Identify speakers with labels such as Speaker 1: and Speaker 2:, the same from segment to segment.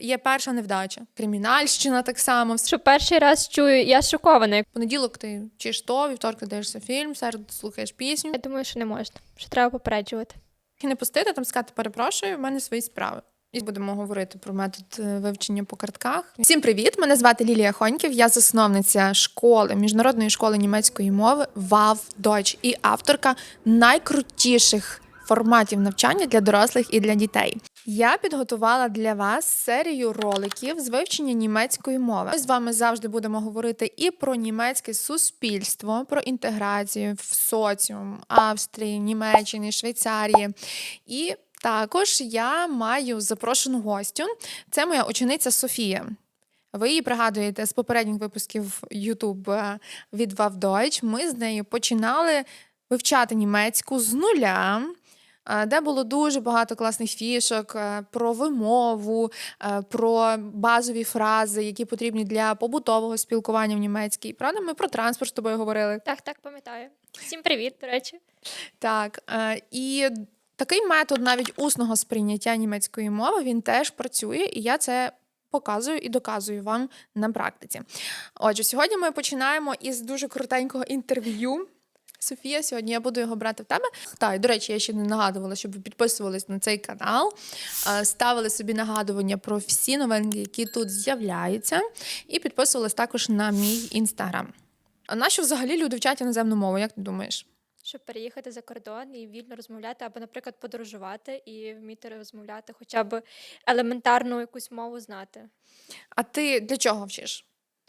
Speaker 1: є перша невдача. Кримінальщина так само.
Speaker 2: Що перший раз чую, я шокована.
Speaker 1: понеділок ти вчиш то, вівторок ти дивишся фільм, в середу слухаєш пісню.
Speaker 2: Я думаю, що не можна. Що треба попереджувати.
Speaker 1: І не пустити, там сказати перепрошую, в мене свої справи. І будемо говорити про метод е, вивчення по картках. Всім привіт! Мене звати Лілія Хоньків. Я засновниця школи міжнародної школи німецької мови ВАВ Deutsch і авторка найкрутіших форматів навчання для дорослих і для дітей. Я підготувала для вас серію роликів з вивчення німецької мови. Ми з вами завжди будемо говорити і про німецьке суспільство, про інтеграцію в соціум Австрії, Німеччини, Швейцарії. І також я маю запрошену гостю. Це моя учениця Софія. Ви її пригадуєте з попередніх випусків YouTube е, від Вав Deutsch. Ми з нею починали вивчати німецьку з нуля. Е, Де було дуже багато класних фішок е, про вимову, е, про базові фрази, які потрібні для побутового спілкування в німецькій. Правда, ми про транспорт з тобою говорили.
Speaker 2: Так, так, пам'ятаю. Всім привіт, до речі.
Speaker 1: Так, і такий метод навіть усного сприйняття німецької мови він теж працює, і я це показую і доказую вам на практиці. Отже, сьогодні ми починаємо із дуже коротенького інтерв'ю. Софія, сьогодні я буду його брати в тебе. Так, і, до речі, я ще не нагадувала, щоб ви підписувались на цей канал, е, ставили собі нагадування про всі новинки, які тут з'являються, і підписувались також на мій інстаграм. А нащо взагалі люди вчать іноземну мову, як ти думаєш?
Speaker 2: Щоб переїхати за кордон і вільно розмовляти, або, наприклад, подорожувати і вміти розмовляти, хоча б елементарну якусь мову знати.
Speaker 1: А ти для чого вчиш?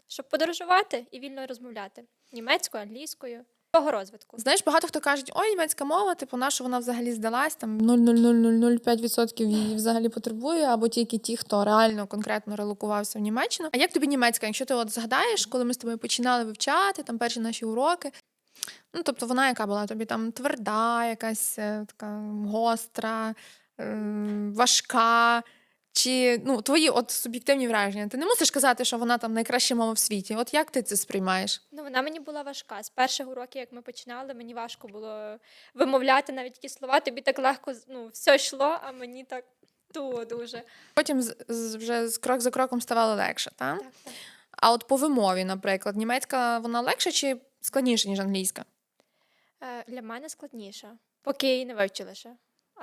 Speaker 2: Щоб подорожувати і вільно розмовляти німецькою, англійською, того розвитку.
Speaker 1: Знаєш, багато хто кажуть, ой, німецька мова, типу, на що вона взагалі здалась, там 0,0005% її взагалі потребує, або тільки ті, хто реально конкретно релокувався в Німеччину. А як тобі німецька? Якщо ти от згадаєш, коли ми з тобою починали вивчати там перші наші уроки, ну тобто вона яка була тобі там тверда, якась е, така гостра, е, важка. Чи ну твої от суб'єктивні враження? Ти не мусиш казати, що вона там найкраща мова в світі. От як ти це сприймаєш?
Speaker 2: Ну, вона мені була важка. З перших уроків, як ми починали, мені важко було вимовляти навіть ті слова. Тобі так легко ну, все йшло, а мені так ту дуже.
Speaker 1: Потім з, з- вже з крок за кроком ставало легше, так?
Speaker 2: Так, так.
Speaker 1: А от по вимові, наприклад, німецька вона легша чи складніша, ніж англійська?
Speaker 2: Е, Для мене складніше, поки я її не вивчила ще.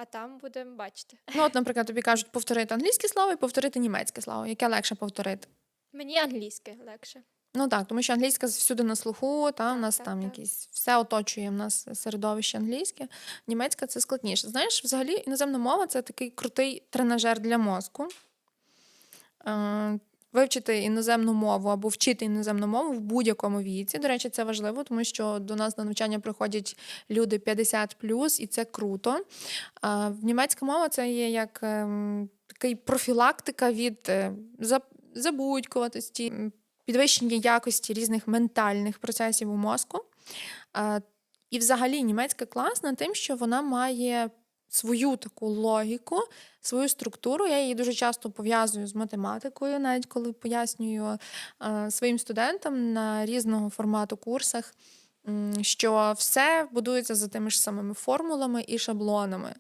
Speaker 2: А там будемо бачити.
Speaker 1: Ну, от, наприклад, тобі кажуть повторити англійське слово і повторити німецьке слово. Яке легше повторити?
Speaker 2: Мені англійське легше.
Speaker 1: Ну так, тому що англійська всюди на слуху, та, у нас
Speaker 2: так,
Speaker 1: там
Speaker 2: так.
Speaker 1: якісь все оточує в нас середовище англійське. Німецька це складніше. Знаєш, взагалі іноземна мова це такий крутий тренажер для мозку. Вивчити іноземну мову або вчити іноземну мову в будь-якому віці. До речі, це важливо, тому що до нас на навчання приходять люди 50 і це круто. В німецька мова це є як ем, такий профілактика від е, забудькуватості, підвищення якості різних ментальних процесів у мозку. І взагалі німецька класна тим, що вона має свою таку логіку, свою структуру. Я її дуже часто пов'язую з математикою, навіть коли пояснюю е, своїм студентам на різного формату курсах, що все будується за тими ж самими формулами і шаблонами.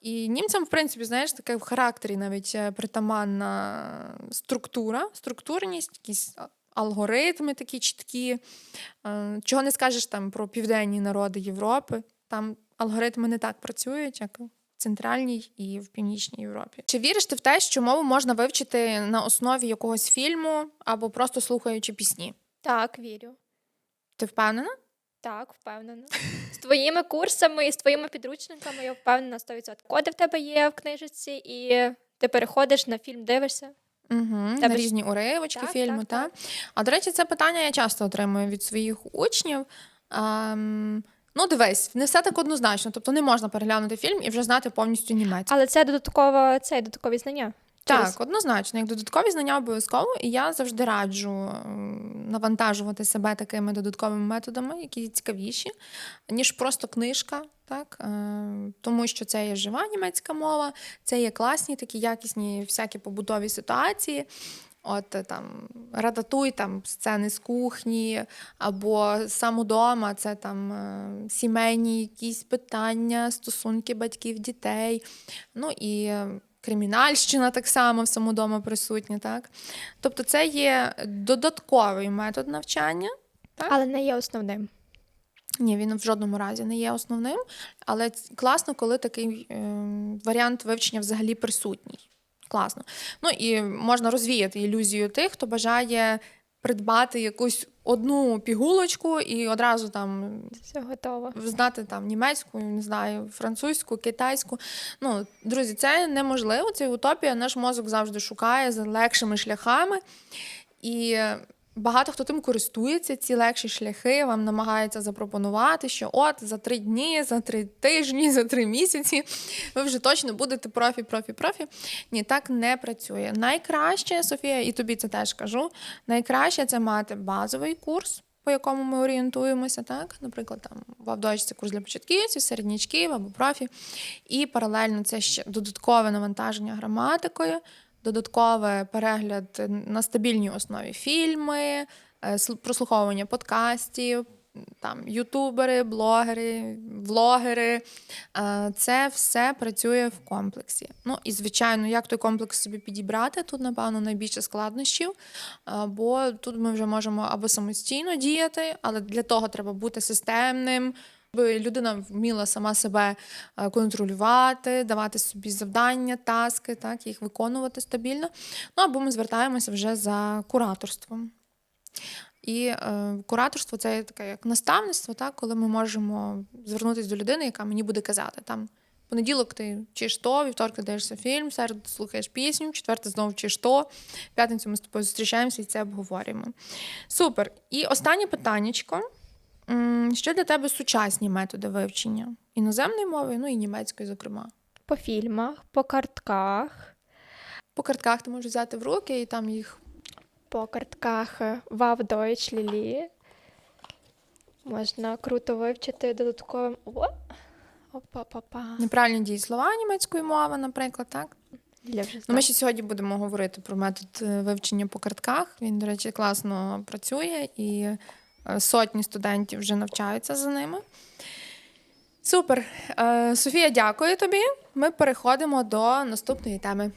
Speaker 1: І німцям, в принципі, знаєш, таке в характері навіть е, притаманна структура, структурність, якісь алгоритми такі чіткі. Е, Чого не скажеш там про південні народи Європи. Там алгоритми не так працюють, як в центральній і в північній Європі. Чи віриш ти в те, що мову можна вивчити на основі якогось фільму або просто слухаючи пісні?
Speaker 2: Так, вірю.
Speaker 1: Ти впевнена?
Speaker 2: Так, впевнена. З твоїми курсами і з твоїми підручниками я впевнена 100%. Коди в тебе є в книжці, і ти переходиш на фільм, дивишся.
Speaker 1: Угу, на
Speaker 2: Тебе ж-
Speaker 1: різні уривочки,
Speaker 2: Так,
Speaker 1: фільми,
Speaker 2: так,
Speaker 1: так, А до речі, це питання я часто отримую від своїх учнів. Ем, ну, дивись, не все так однозначно. Тобто не можна переглянути фільм і вже знати повністю німецьку.
Speaker 2: Але це додатково, це додаткові знання. Через-
Speaker 1: Так, однозначно, як додаткові знання обов'язково, і я завжди раджу навантажувати себе такими додатковими методами, які цікавіші, ніж просто книжка. Так? Е, Тому що це є жива німецька мова, це є класні, такі якісні всякі побутові ситуації. От е, там рататуй, там сцени з кухні, або сам удома, це там е, сімейні якісь питання, стосунки батьків, дітей. Ну і кримінальщина так само в самодома присутня. Так? Тобто, це є додатковий метод навчання.
Speaker 2: Але не є основним.
Speaker 1: Ні, він в жодному разі не є основним, але класно, коли такий е, варіант вивчення взагалі присутній. Класно. Ну і можна розвіяти ілюзію тих, хто бажає придбати якусь одну пігулочку і одразу там
Speaker 2: Все готово.
Speaker 1: знати там німецьку, не знаю, французьку, китайську. Ну, друзі, це неможливо, це утопія. Наш мозок завжди шукає за легшими шляхами. І багато хто тим користується, ці легші шляхи вам намагається запропонувати, що от за три дні, за три тижні, за три місяці ви вже точно будете профі, профі, профі. Ні, так не працює. Найкраще, Софія, і тобі це теж кажу. Найкраще це мати базовий курс, по якому ми орієнтуємося, так? Наприклад, там в Авдоч це курс для початківців, середнячків або профі. І паралельно це ще додаткове навантаження граматикою, додатковий перегляд на стабільній основі фільми, е, прослуховування подкастів, там ютубери, блогери, влогери. Е, Це все працює в комплексі. Ну і звичайно, як той комплекс собі підібрати, тут, напевно, найбільше складнощів, е, бо тут ми вже можемо або самостійно діяти, але для того треба бути системним. Людина вміла сама себе е, контролювати, давати собі завдання, таски, так, їх виконувати стабільно. Ну або ми звертаємося вже за кураторством. І е, кураторство це таке як наставництво, так, коли ми можемо звернутися до людини, яка мені буде казати там. Понеділок ти вчиш то, вівторок ти дивишся фільм, середу слухаєш пісню, в четвер ти знову вчиш то, п'ятницю ми з тобою зустрічаємося і це обговорюємо. Супер. І останнє питаннячко. Що для тебе сучасні методи вивчення? Іноземної мови, ну і німецької, зокрема.
Speaker 2: По фільмах, по картках,
Speaker 1: По картках ти можеш взяти в руки і там їх
Speaker 2: по картках Вав Deutsch Лілі. Можна круто вивчити додатковим. О! Опа-па-па.
Speaker 1: неправильні дієслова німецької мови, наприклад, так?
Speaker 2: Ліля вже
Speaker 1: Ну, ми ще сьогодні будемо говорити про метод е, вивчення по картках. Він, до речі, класно працює, і е, сотні студентів вже навчаються за ними. Супер. Е, Софія, дякую тобі. Ми переходимо до наступної теми.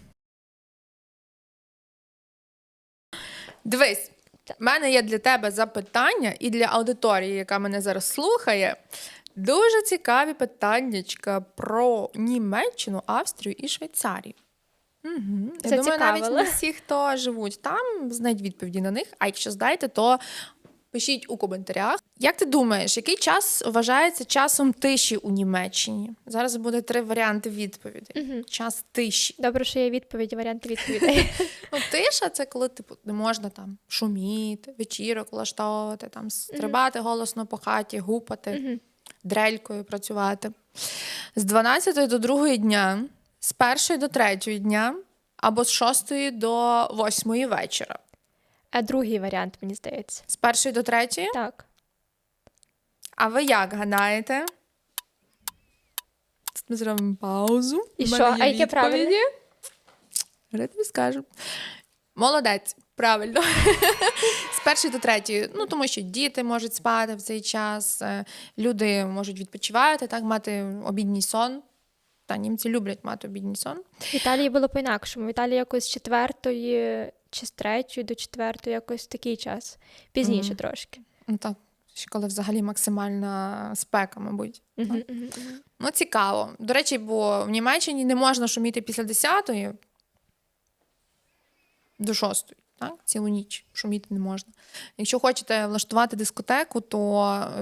Speaker 1: Дивись, в мене є для тебе запитання і для аудиторії, яка мене зараз слухає. Дуже цікаві питаннячка про Німеччину, Австрію і Швейцарію. Угу. Я думаю, навіть не всі, хто живуть там, знають відповіді на них. А якщо знаєте, то пишіть у коментарях. Як ти думаєш, який час вважається часом тиші у Німеччині? Зараз буде три варіанти відповідей.
Speaker 2: Мгм.
Speaker 1: Час тиші.
Speaker 2: Добре, що є відповіді, варіанти відповідей.
Speaker 1: Ну, тиша це коли типу не можна там шуміти, вечірок влаштовувати, там стрибати голосно по хаті, гупати,
Speaker 2: Мгм.
Speaker 1: дрелькою працювати. З 12 до 2 дня, з 1 до 3 дня, або з 6 до 8 вечора.
Speaker 2: А другий варіант, мені здається.
Speaker 1: З 1 до 3?
Speaker 2: Так.
Speaker 1: А ви як гадаєте? Тут Ми зробимо паузу.
Speaker 2: І
Speaker 1: У
Speaker 2: що?
Speaker 1: є
Speaker 2: А яке правильне?
Speaker 1: Я тобі скажу. Молодець, правильно. З першої до третьої. Ну, тому що діти можуть спати в цей час, е, люди можуть відпочивати, так, мати обідній сон. Та німці люблять мати обідній сон.
Speaker 2: В Італії було по-інакшому. В Італії якось з четвертої чи з третьої до четвертої, якось такий час. Пізніше
Speaker 1: Мгм.
Speaker 2: трошки.
Speaker 1: Ну, так, ще коли взагалі максимальна спека, мабуть.
Speaker 2: Мгм.
Speaker 1: Ну, цікаво. До речі, бо в Німеччині не можна шуміти після 10 до 6, так? Цілу ніч шуміти не можна. Якщо хочете влаштувати дискотеку, то е,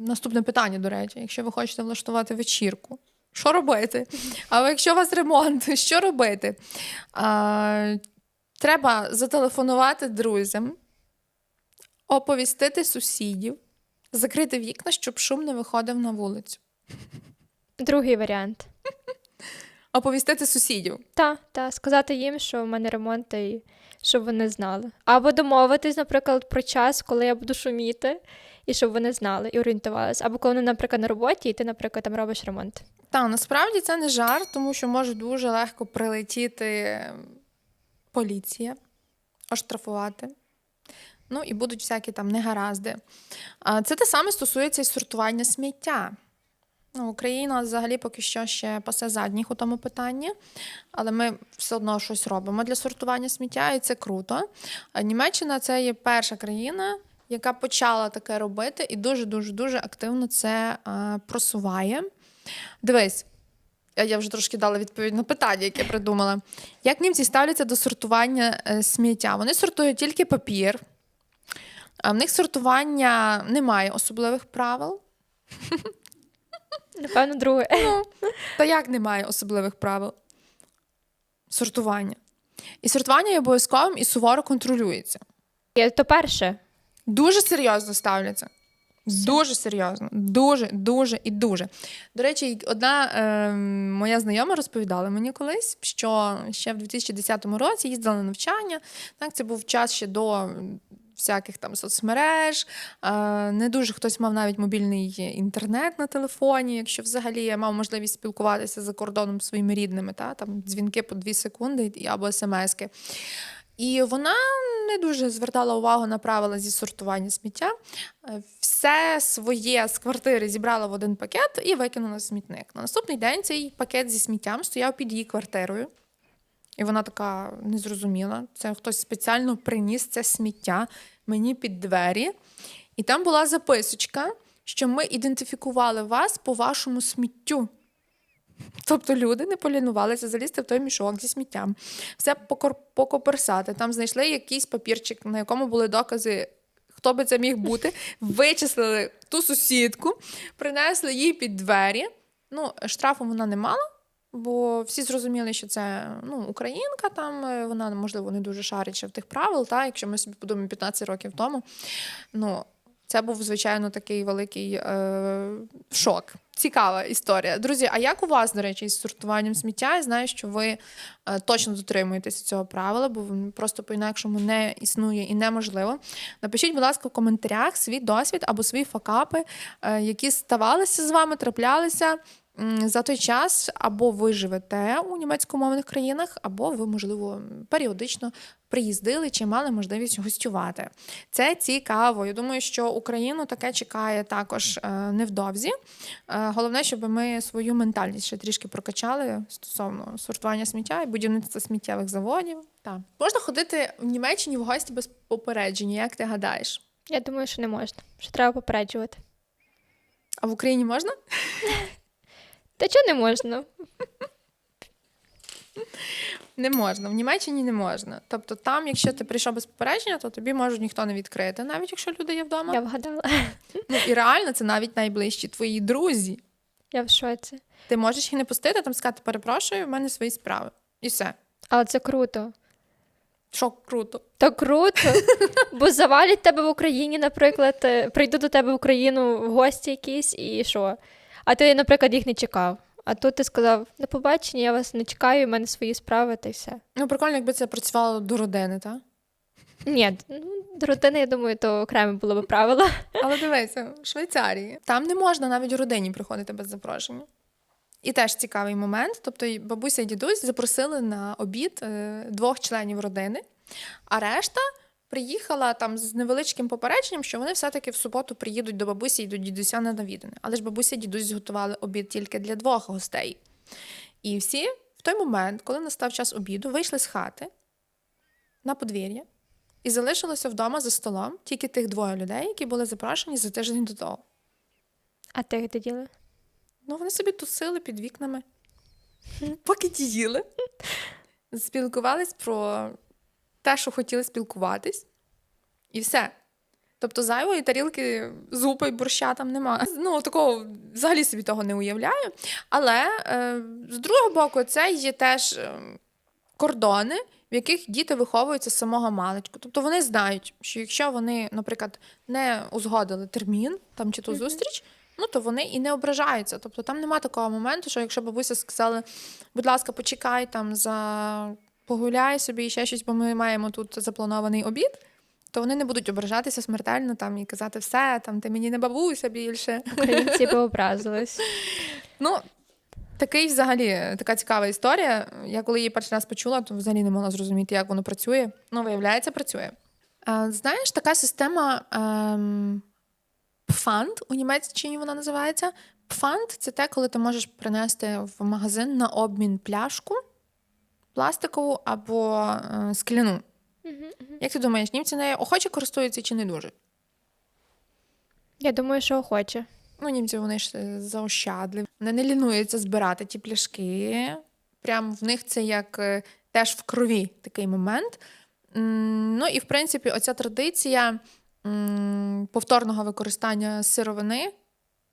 Speaker 1: наступне питання, до речі, якщо ви хочете влаштувати вечірку, що робити? А якщо у вас ремонт, що робити? А, треба зателефонувати друзям, оповістити сусідів, закрити вікна, щоб шум не виходив на вулицю.
Speaker 2: Другий варіант.
Speaker 1: Оповістити сусідів.
Speaker 2: Та, та, сказати їм, що в мене ремонт, і щоб вони знали. Або домовитись, наприклад, про час, коли я буду шуміти, і щоб вони знали і орієнтувалися. Або коли вони, наприклад, на роботі, і ти, наприклад, там робиш ремонт.
Speaker 1: Та насправді це не жарт, тому що може дуже легко прилетіти поліція, оштрафувати. Ну і будуть всякі там негаразди. Це те саме стосується і сортування сміття. Ну, Україна взагалі поки що ще пасе задніх у тому питанні, але ми все одно щось робимо для сортування сміття, і це круто. Німеччина це є перша країна, яка почала таке робити, і дуже дуже активно це е, просуває. Дивись, я- вже трошки дала відповідь на питання, яке придумала. Як німці ставляться до сортування е, сміття? Вони сортують тільки папір. А в них сортування немає особливих правил.
Speaker 2: Напевно, друге.
Speaker 1: Та як немає особливих правил? Сортування. І сортування є обов'язковим і суворо контролюється.
Speaker 2: Є, То перше.
Speaker 1: Дуже серйозно ставляться. Дуже серйозно. Дуже, дуже і дуже. До речі, одна е, моя знайома розповідала мені колись, що ще в 2010 році їздила на навчання. Так, це був час ще до всяких там соцмереж. Е, не дуже хтось мав навіть мобільний інтернет на телефоні, якщо взагалі я мав можливість спілкуватися за кордоном своїми рідними, та, там дзвінки по 2 секунди або смски. І вона не дуже звертала увагу на правила зі сортування сміття. Е, Все своє з квартири зібрала в один пакет і викинула смітник. На наступний день цей пакет зі сміттям стояв під її квартирою. І вона така незрозуміла. Це хтось спеціально приніс це сміття мені під двері. І там була записочка, що ми ідентифікували вас по вашому сміттю. Тобто люди не полінувалися залізти в той мішок зі сміттям, все покоперсати. Там знайшли якийсь папірчик, на якому були докази, хто би це міг бути. Вичислили ту сусідку, принесли їй під двері. Ну, штрафу вона не мала, бо всі зрозуміли, що це ну, українка, там е, вона, можливо, не дуже шарить ще в тих правил, та, якщо ми собі подумаємо 15 років тому. Ну, це був, звичайно, такий великий е, шок. Цікава історія. Друзі, а як у вас, до речі, із сортуванням сміття? Я знаю, що ви е, точно дотримуєтеся цього правила, бо просто по-інакшому не існує і неможливо. Напишіть, будь ласка, в коментарях свій досвід або свої факапи, е, які ставалися з вами, траплялися за той час, або ви живете у німецькомовних країнах, або ви, можливо, періодично приїздили чи мали можливість гостювати. Це цікаво. Я думаю, що Україну таке чекає також е, невдовзі. Е, Головне, щоб ми свою ментальність ще трішки прокачали стосовно сортування сміття і будівництва сміттєвих заводів. Так. Можна ходити в Німеччині в гості без попередження, як ти гадаєш?
Speaker 2: Я думаю, що не можна. Що треба попереджувати.
Speaker 1: А в Україні можна?
Speaker 2: Та чого не можна?
Speaker 1: Не можна. В Німеччині не можна. Тобто, там, якщо ти прийшов без попередження, то тобі можуть ніхто не відкрити, навіть якщо люди є вдома.
Speaker 2: Я вгадала.
Speaker 1: Ну і реально це навіть найближчі твої друзі.
Speaker 2: Я в шоці.
Speaker 1: Ти можеш їх не пустити, там сказати, перепрошую, в мене свої справи. І все.
Speaker 2: Але це круто.
Speaker 1: Що круто.
Speaker 2: То круто. Бо завалять тебе в Україні, наприклад, е, прийду до тебе в Україну в гості якісь, і що? А ти, наприклад, їх не чекав. А тут ти сказав: до побачення, я вас не чекаю, в мене свої справи, та й все.
Speaker 1: Ну, прикольно, якби це працювало до родини, так?
Speaker 2: Ні, ну, до родини, я думаю, то окреме було би правило.
Speaker 1: Але дивися, в Швейцарії там не можна навіть у родині приходити без запрошення. І теж цікавий момент. Тобто, бабуся і дідусь запросили на обід е, двох членів родини, а решта приїхала там з невеличким попередженням, що вони все-таки в суботу приїдуть до бабусі і до дідуся на навідане. Але ж бабуся і дідусь зготували обід тільки для двох гостей. І всі в той момент, коли настав час обіду, вийшли з хати на подвір'я і залишилося вдома за столом тільки тих двоє людей, які були запрошені за тиждень до того.
Speaker 2: А ти де діли?
Speaker 1: Ну, вони собі тусили під вікнами, поки ті. Спілкувались про те, що хотіли спілкуватись, і все. Тобто зайвої тарілки зупи і борща там нема. Ну, такого взагалі собі того не уявляю. Але е, з другого боку, це є теж е, кордони, в яких діти виховуються з самого маличку. Тобто вони знають, що якщо вони, наприклад, не узгодили термін там чи ту зустріч, ну то вони і не ображаються. Тобто там нема такого моменту, що якщо бабуся сказала, будь ласка, почекай там за погуляй собі і ще щось, бо ми маємо тут запланований обід. То вони не будуть ображатися смертельно там і казати все, там ти мені не бабуся більше.
Speaker 2: Українці би образились.
Speaker 1: Ну, такий взагалі така цікава історія. Я коли її перший раз почула, то взагалі не могла зрозуміти, як воно працює. Ну, виявляється, працює. А, знаєш, така система ем, Pfand, у Німеччині вона називається Пфанд це те, коли ти можеш принести в магазин на обмін пляшку пластикову або е, скляну. Як ти думаєш, німці нею охоче користуються чи не дуже?
Speaker 2: Я думаю, що охоче.
Speaker 1: Ну, німці вони ж е, заощадливі. Вони не лінуються збирати ті пляшки. Прям в них це як е, теж в крові такий момент. М, Ну і в принципі, оця традиція м, повторного використання сировини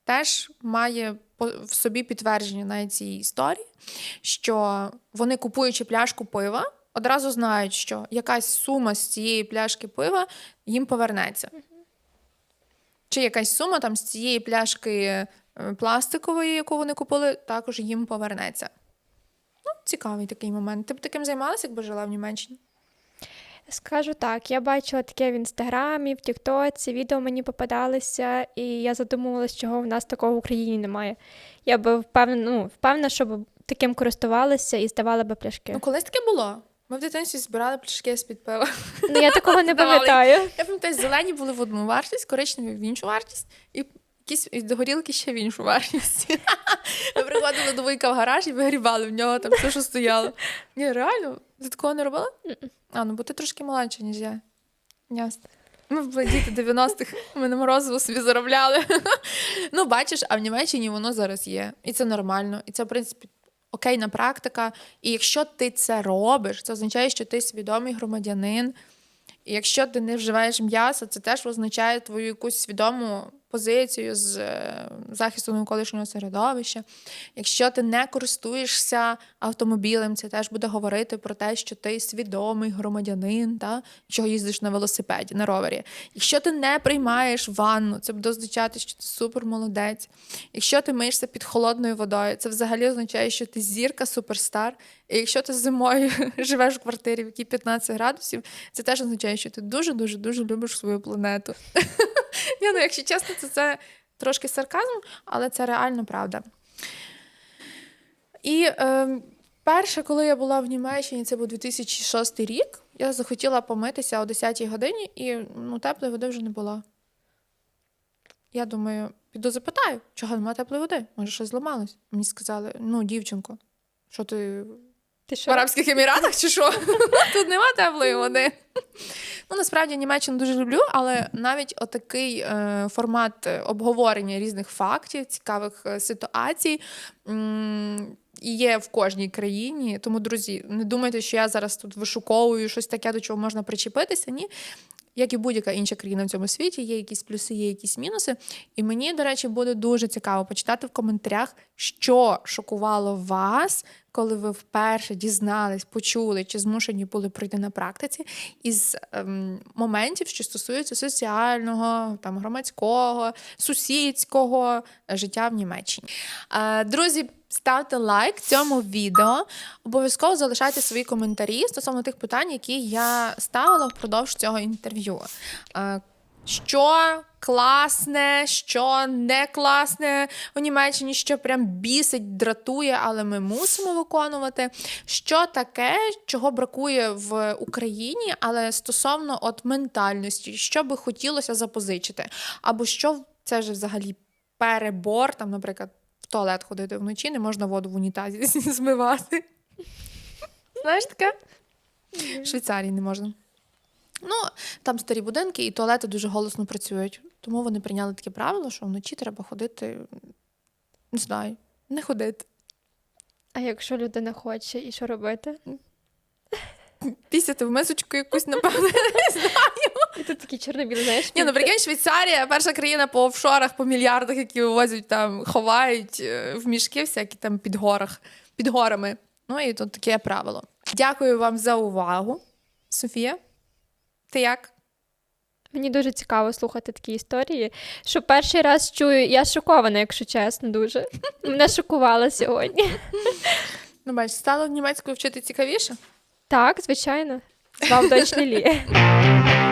Speaker 1: теж має в собі підтвердження на цій історії, що вони, купуючи пляшку пива, одразу знають, що якась сума з цієї пляшки пива їм повернеться. Чи якась сума там з цієї пляшки е, пластикової, яку вони купили, також їм повернеться. Ну, цікавий такий момент. Ти б таким займалася, якби жила в Німеччині?
Speaker 2: Скажу так, я бачила таке в інстаграмі, в Тіктоці, відео мені попадалися, і я задумувалася, чого в нас такого в Україні немає. Я би впевнена, ну, впевнена, що б таким користувалися і здавали би пляшки.
Speaker 1: Ну, колись таке було. Ми в дитинстві збирали пляшки з-під пива.
Speaker 2: Ну, я такого не пам'ятаю.
Speaker 1: Я пам'ятаю, зелені були в одну вартість, коричневі в іншу вартість, і якісь і горілки ще в іншу вартість. Ми приходили до Вуйка в гараж і вигрібали в нього там все, що стояло. Ні, реально, ти такого не робила? А, ну бо ти трошки молодша, ніж я. Ясно. Ми були діти 90-х, ми на морозиво собі заробляли. ну, бачиш, а в Німеччині воно зараз є. І це нормально. І це, в принципі, окейна практика. І якщо ти це робиш, це означає, що ти свідомий громадянин. І якщо ти не вживаєш м'ясо, це теж означає твою якусь свідому позицію з е, захисту навколишнього середовища. Якщо ти не користуєшся автомобілем, це теж буде говорити про те, що ти свідомий громадянин, та? якщо їздиш на велосипеді, на ровері. Якщо ти не приймаєш ванну, це буде означати, що ти супер молодець. Якщо ти миєшся під холодною водою, це взагалі означає, що ти зірка суперстар. І якщо ти зимою живеш в квартирі, в якій 15 градусів, це теж означає, що ти дуже дуже дуже любиш свою планету. Ні, ну, якщо чесно, то це трошки сарказм, але це реально правда. І е, перше, коли я була в Німеччині, це був 2006 рік, я захотіла помитися о 10-й годині, і ну, теплої води вже не було. Я думаю, піду запитаю, чого немає теплої води? Може, щось зламалось? Мені сказали: ну, дівчинко, що ти
Speaker 2: Ти
Speaker 1: в? Арабських Еміратах чи що? Тут нема теплої води. Ну, насправді Німеччину дуже люблю, але навіть отакий е, формат обговорення різних фактів, цікавих е, ситуацій м, є в кожній країні. Тому, друзі, не думайте, що я зараз тут вишуковую щось таке, до чого можна причепитися. Ні. Як і будь-яка інша країна в цьому світі, є якісь плюси, є якісь мінуси. І мені, до речі, буде дуже цікаво почитати в коментарях, що шокувало вас, коли ви вперше дізнались, почули чи змушені були пройти на практиці із ем, моментів, що стосуються соціального, там громадського, сусідського життя в Німеччині. Е, друзі, ставте лайк цьому відео. Обов'язково залишайте свої коментарі стосовно тих питань, які я ставила впродовж цього інтерв'ю. Е, що класне, що не класне у Німеччині, що прям бісить, дратує, але ми мусимо виконувати. Що таке, чого бракує в Україні, але стосовно от ментальності, що би хотілося запозичити, або що це ж взагалі перебор, там, наприклад, туалет ходити вночі, не можна воду в унітазі змивати. Знаєш таке? В Швейцарії не можна. Ну, там старі будинки і туалети дуже голосно працюють. Тому вони прийняли таке правило, що вночі треба ходити, не знаю, не ходити.
Speaker 2: А якщо людина хоче, і що робити?
Speaker 1: Пісяти в мисочку якусь, напевно.
Speaker 2: І тут такі чорно-білі, знаєш?
Speaker 1: Ні, ну прикинь, Швейцарія перша країна по офшорах, по мільярдах, які вивозять там, ховають е, в мішки всякі там під горах, під горами. Ну і тут таке правило. Дякую вам за увагу. Софія, ти як?
Speaker 2: Мені дуже цікаво слухати такі історії. Що перший раз чую, я шокована, якщо чесно, дуже. Мене шокувала сьогодні.
Speaker 1: Ну, бачиш, стало німецькою вчити цікавіше?
Speaker 2: Так, звичайно. Вам точно лі.